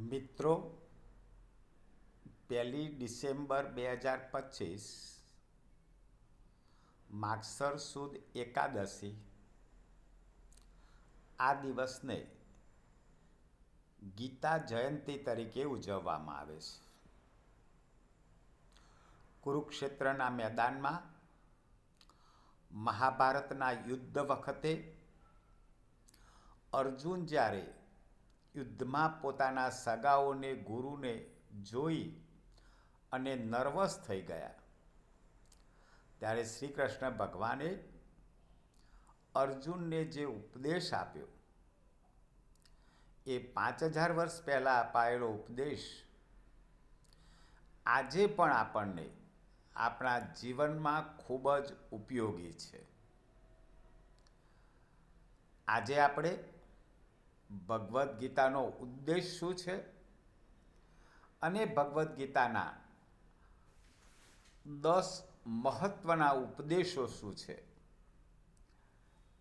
મિત્રો, પહેલી ડિસેમ્બર બે હજાર પચીસ, માગસર સુદ એકાદશી, આ દિવસને ગીતા જયંતી તરીકે ઉજવવામાં આવે છે. કુરુક્ષેત્રના મેદાનમાં મહાભારતના યુદ્ધ વખતે અર્જુન જ્યારે યુદ્ધમાં પોતાના સગાઓને, ગુરુને જોઈ અને નર્વસ થઈ ગયા. ત્યારે શ્રી કૃષ્ણ ભગવાને અર્જુનને જે ઉપદેશ આપ્યો, એ પાંચ હજાર વર્ષ પહેલાં અપાયેલો ઉપદેશ આજે પણ આપણને આપણા જીવનમાં ખૂબ જ ઉપયોગી છે. આજે આપણે ભગવદ્ ગીતાનો ઉદ્દેશ શું છે? અને ભગવદ્ ગીતાના દસ મહત્વના ઉપદેશો શું છે?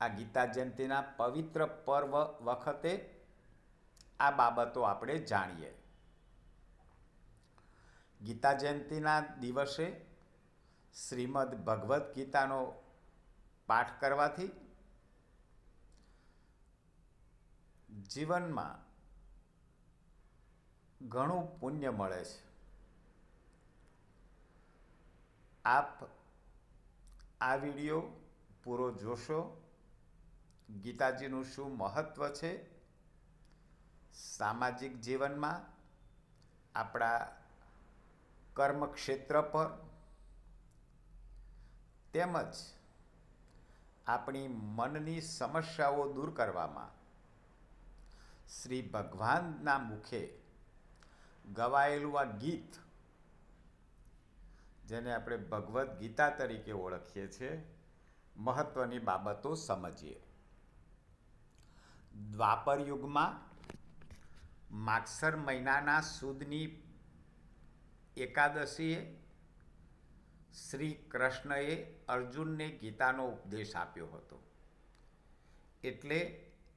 આ ગીતા જયંતિના પવિત્ર પર્વ વખતે આ બાબતો આપણે જાણીએ. ગીતા જયંતિના દિવસે શ્રીમદ ભગવદ્ ગીતાનો પાઠ કરવાથી જીવનમાં ઘણું પુણ્ય મળે છે. આપ આ વીડિયો પૂરો જોશો. ગીતાજીનું શું મહત્ત્વ છે? સામાજિક જીવનમાં આપણા કર્મક્ષેત્ર પર તેમજ આપણી મનની સમસ્યાઓ દૂર કરવામાં શ્રી ભગવાનના મુખે ગવાયેલું આ ગીત, જેને આપણે ભગવદ્ ગીતા તરીકે ઓળખીએ છીએ, મહત્વની બાબતો સમજીએ. દ્વાપર યુગમાં માગસર મહિનાના સુદની એકાદશીએ શ્રી કૃષ્ણએ અર્જુનને ગીતાનો ઉપદેશ આપ્યો હતો. એટલે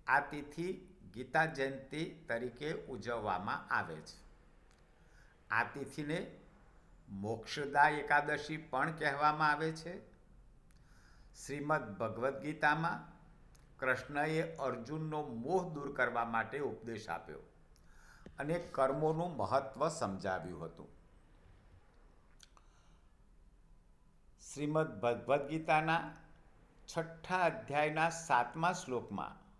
આ તિથિ ગીતા જયંતિ તરીકે ઉજવવામાં આવે છે. આ તિથિને મોક્ષદા એકાદશી પણ કહેવામાં આવે છે. શ્રીમદ ભગવદ્ ગીતામાં કૃષ્ણએ અર્જુનનો મોહ દૂર કરવા માટે ઉપદેશ આપ્યો અને કર્મોનું મહત્વ સમજાવ્યું હતું. શ્રીમદ ભગવદ્ ગીતાના છઠ્ઠા અધ્યાયના સાતમા શ્લોકમાં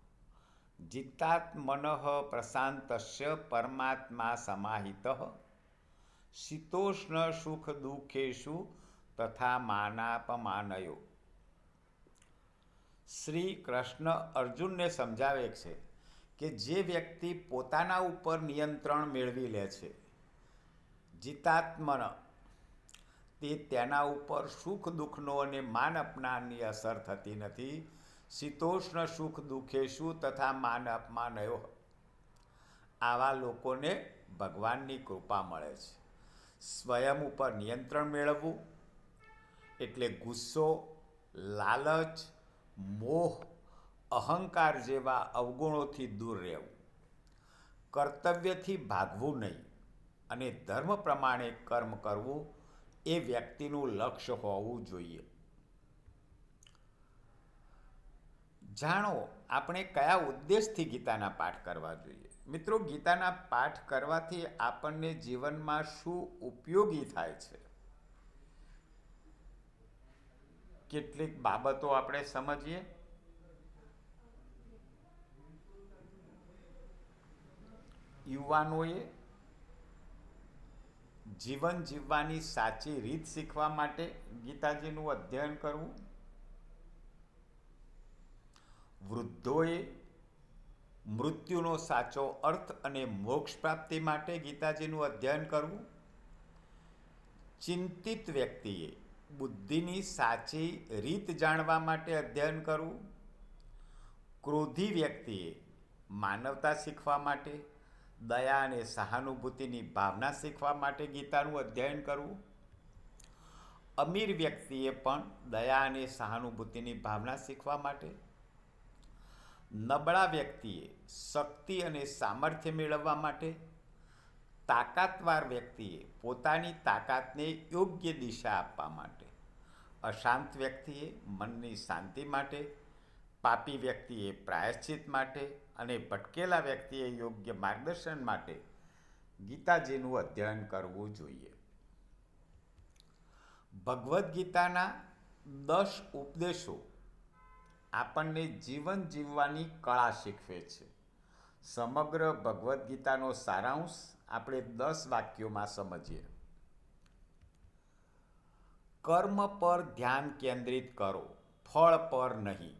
પરમાત્મા સમાહિત શીતોષ્ણ સુખ દુઃખેશુ તથા માનાપમાનયો શ્રી કૃષ્ણ અર્જુનને સમજાવે છે કે જે વ્યક્તિ પોતાના ઉપર નિયંત્રણ મેળવી લે છે, જીતાત્મન, તે તેના ઉપર સુખ દુઃખનો અને માન અપમાનની અસર થતી નથી શીતોષ્ણ સુખ દુઃખેશું તથા માન અપમાનયો આવા લોકોને ભગવાનની કૃપા મળે છે. સ્વયં ઉપર નિયંત્રણ મેળવવું, એટલે ગુસ્સો, લાલચ, મોહ, અહંકાર જેવા અવગુણોથી દૂર રહેવું. કર્તવ્યથી ભાગવું નહીં અને ધર્મ પ્રમાણે કર્મ કરવું એ વ્યક્તિનું લક્ષ્ય હોવું જોઈએ. જાણો, આપણે કયા ઉદ્દેશથી ગીતાના પાઠ કરવા જોઈએ? મિત્રો, ગીતાના પાઠ કરવાથી આપણને જીવનમાં શું ઉપયોગી થાય છે? કેટલીક બાબતો આપણે સમજીએ? યુવાનોએ જીવન જીવવાની સાચી રીત શીખવા માટે ગીતાજીનું અધ્યયન કરવું. વૃદ્ધોએ મૃત્યુનો સાચો અર્થ અને મોક્ષ પ્રાપ્તિ માટે ગીતાજીનું અધ્યયન કરવું. ચિંતિત વ્યક્તિએ બુદ્ધિની સાચી રીત જાણવા માટે અધ્યયન કરવું. ક્રોધી વ્યક્તિએ માનવતા શીખવા માટે, દયા અને સહાનુભૂતિની ભાવના શીખવા માટે ગીતાનું અધ્યયન કરવું. અમીર વ્યક્તિએ પણ દયા અને સહાનુભૂતિની ભાવના શીખવા માટે નબળા વ્યક્તિએ શક્તિ અને સામર્થ્ય મેળવવા માટે તાકાતવાર વ્યક્તિએ પોતાની તાકાતને યોગ્ય દિશા આપવા માટે, અશાંત વ્યક્તિએ મનની શાંતિ માટે, પાપી વ્યક્તિએ પ્રાયશ્ચિત માટે અને ભટકેલા વ્યક્તિએ યોગ્ય માર્ગદર્શન માટે ગીતાજીનું અધ્યયન કરવું જોઈએ. ભગવદ્ ગીતાના દસ ઉપદેશો આપણને જીવન જીવવાની કળા શીખવે છે. સમગ્ર ભગવદ્ ગીતાનો સારાંશ આપણે દસ વાક્યોમાં સમજીએ. કર્મ પર ધ્યાન કેન્દ્રિત કરો, ફળ પર નહીં,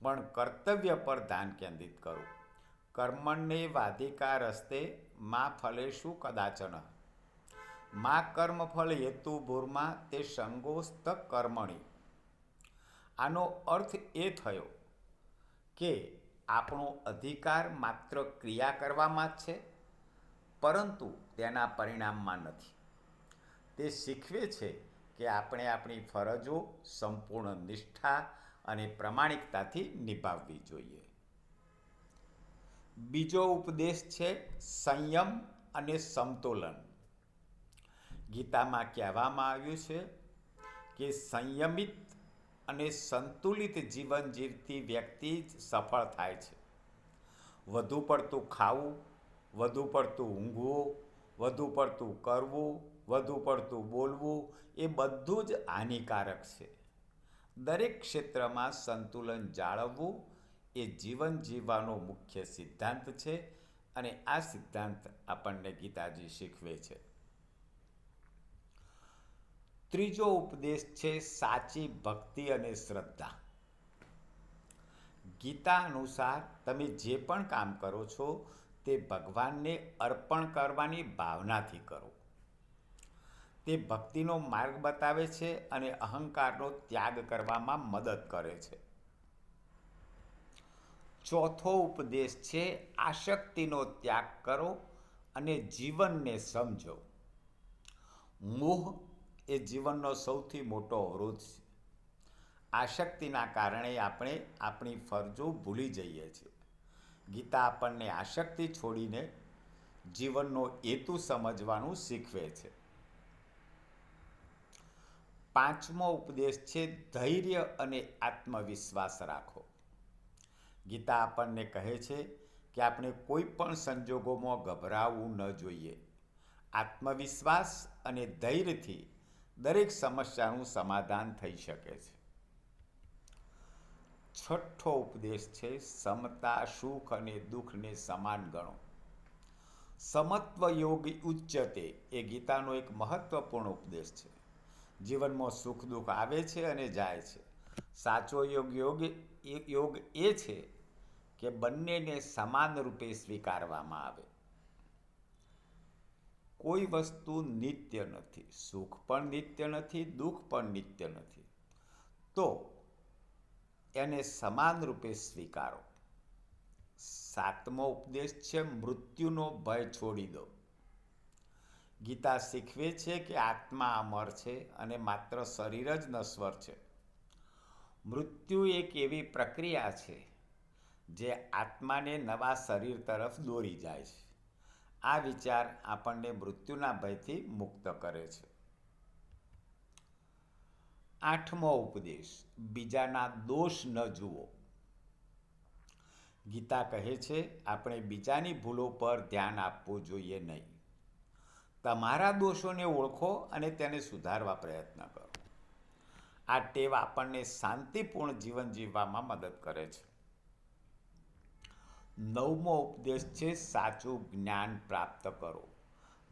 પણ કર્તવ્ય પર ધ્યાન કેન્દ્રિત કરો. કર્મણને વાધિકા રસ્તે માં ફલેશું કદાચન. મા કર્મફળ હેતુ ભૂરમાં તે સંગોસ્ત કર્મણી. આનો અર્થ એ થયો કે આપણો અધિકાર માત્ર ક્રિયા કરવામાં જ છે, પરંતુ તેના પરિણામમાં નથી. તે શીખવે છે કે આપણે આપણી ફરજો સંપૂર્ણ નિષ્ઠા અને પ્રમાણિકતાથી નિભાવવી જોઈએ. બીજો ઉપદેશ છે સંયમ અને સમતોલન ગીતામાં કહેવામાં આવ્યું છે કે સંયમિત અને સંતુલિત જીવન જીવતી વ્યક્તિ જ સફળ થાય છે. વધુ પડતું ખાવું, વધુ પડતું ઊંઘવું, વધુ પડતું કરવું, વધુ પડતું બોલવું એ બધું જ હાનિકારક છે. દરેક ક્ષેત્રમાં સંતુલન જાળવવું એ જીવન જીવવાનો મુખ્ય સિદ્ધાંત છે અને આ સિદ્ધાંત આપણને ગીતાજી શીખવે છે. ત્રીજો ઉપદેશ છે સાચી ભક્તિ અને શ્રદ્ધા. ગીતા અનુસાર તમે જે પણ કામ કરો છો તે ભગવાનને અર્પણ કરવાની ભાવનાથી કરો. તે ભક્તિનો માર્ગ બતાવે છે અને અહંકારનો ત્યાગ કરવામાં મદદ કરે છે. ચોથો ઉપદેશ છે આશક્તિનો ત્યાગ કરો અને જીવનને સમજો. મોહ એ જીવનનો સૌથી મોટો અવરોધ છે. આશક્તિના કારણે આપણે આપણી ફરજો ભૂલી જઈએ છીએ. ગીતા આપણને આશક્તિ છોડીને જીવનનો હેતુ સમજવાનું શીખવે છે. પાંચમો ઉપદેશ છે, ધૈર્ય અને આત્મવિશ્વાસ રાખો. ગીતા આપણને કહે છે કે આપણે કોઈ પણ સંજોગોમાં ગભરાવવું ન જોઈએ. આત્મવિશ્વાસ અને ધૈર્યથી દરેક સમસ્યાનું સમાધાન થઈ શકે છે. છઠ્ઠો ઉપદેશ છે, સમતા, સુખ અને દુઃખને સમાન ગણો. સમત્વ યોગ ઉચ્ચતે એ ગીતાનો એક મહત્વપૂર્ણ ઉપદેશ છે. જીવનમાં સુખ દુઃખ આવે છે અને જાય છે. સાચો યોગ યોગ યોગ એ છે કે બંનેને સમાન રૂપે સ્વીકારવામાં આવે. કોઈ વસ્તુ નિત્ય નથી, સુખ પણ નિત્ય નથી, દુઃખ પણ નિત્ય નથી. તો એને સમાન રૂપે સ્વીકારો. સાતમો ઉપદેશ છે, મૃત્યુનો ભય છોડી દો. ગીતા શીખવે છે કે આત્મા અમર છે અને માત્ર શરીર જ નશ્વર છે. મૃત્યુ એક એવી પ્રક્રિયા છે, જે આત્માને નવા શરીર તરફ દોરી જાય છે. આ વિચાર આપણને મૃત્યુના ભયથી મુક્ત કરે છે. આઠમો ઉપદેશ, બીજાના દોષ ન જુઓ. ગીતા કહે છે, આપણે બીજાની ભૂલો પર ધ્યાન આપવું જોઈએ નહીં. તમારા દોષોને ઓળખો અને તેને સુધારવા પ્રયત્ન કરો. આ ટેવ આપણને શાંતિપૂર્ણ જીવન જીવવામાં મદદ કરે છે. નવમો ઉપદેશ છે, સાચું જ્ઞાન પ્રાપ્ત કરો.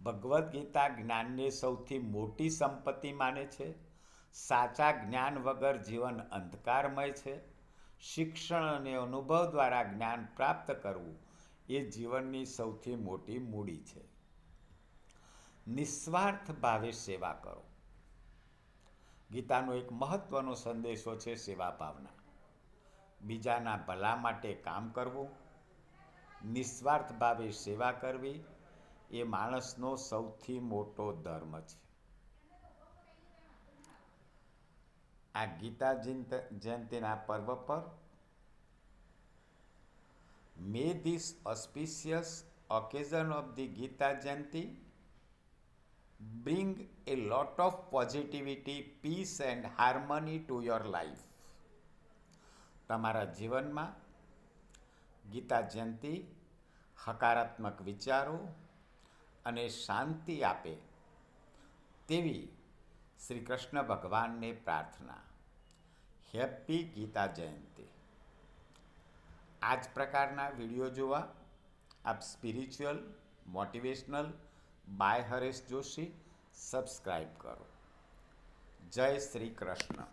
ભગવદ્ ગીતા જ્ઞાનને સૌથી મોટી સંપત્તિ માને છે. સાચા જ્ઞાન વગર જીવન અંધકારમય છે. શિક્ષણ અને અનુભવ દ્વારા જ્ઞાન પ્રાપ્ત કરવું એ જીવનની સૌથી મોટી મૂડી છે. નિસ્વાર્થ ભાવે સેવા કરો. ગીતાનો એક મહત્વનો સંદેશો છે, સેવા ભાવના. બીજાના ભલા માટે કામ કરવું. નિસ્વાર્થ ભાવે સેવા કરવી એ માણસનો સૌથી મોટો ધર્મ છે આ ગીતા જયંતિના પર્વ પર may this auspicious occasion of the Gita Jayanti bring a lot of positivity, peace and harmony to your life. તમારા જીવનમાં ગીતા જયંતિ હકારાત્મક વિચારો અને શાંતિ આપે તેવી શ્રી કૃષ્ણ ભગવાનને પ્રાર્થના. હેપી ગીતા જયંતિ. આ જ પ્રકારના વીડિયો જોવા આપ spiritual, motivational, by Haresh Joshi subscribe કરો. જય શ્રી કૃષ્ણ.